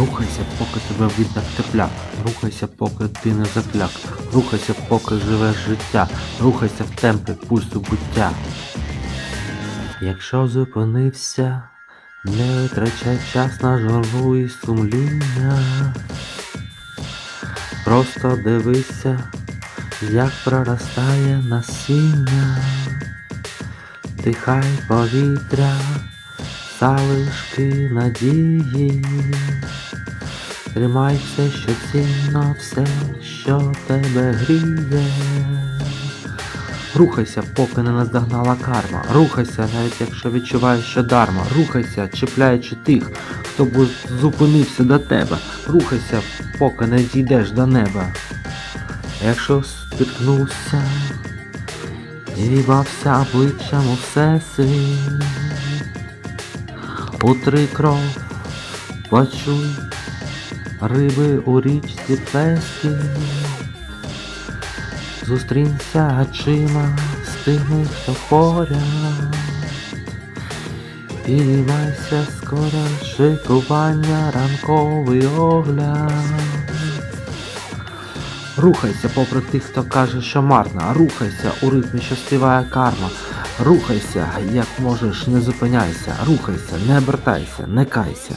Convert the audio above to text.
Рухайся, поки тебе видно в тепляк. Рухайся, поки ти не закляк. Рухайся, поки живеш життя. Рухайся в темпі пульсу буття. Якщо зупинився, не витрачай час на журбу і сумління. Просто дивися, як проростає насіння. Дихай повітря, залишки надії. Тримай все, що цінно, все, що тебе гріє. Рухайся, поки не наздогнала карма. Рухайся, навіть якщо відчуваєш, що дарма. Рухайся, чіпляючи тих, хто бу- зупинився до тебе. Рухайся, поки не дійдеш до неба. Якщо спіткнувся і вібався обличчям у всесвіт, утри кров, почуй риби у річці плескі. Зустрінься очима з тими, хто хоря. Підіймайся скоро шикування, ранковий огляд. Рухайся попри тих, хто каже, що марно. Рухайся у ритмі, що співає карма. Рухайся, як можеш, не зупиняйся. Рухайся, не обертайся, не кайся.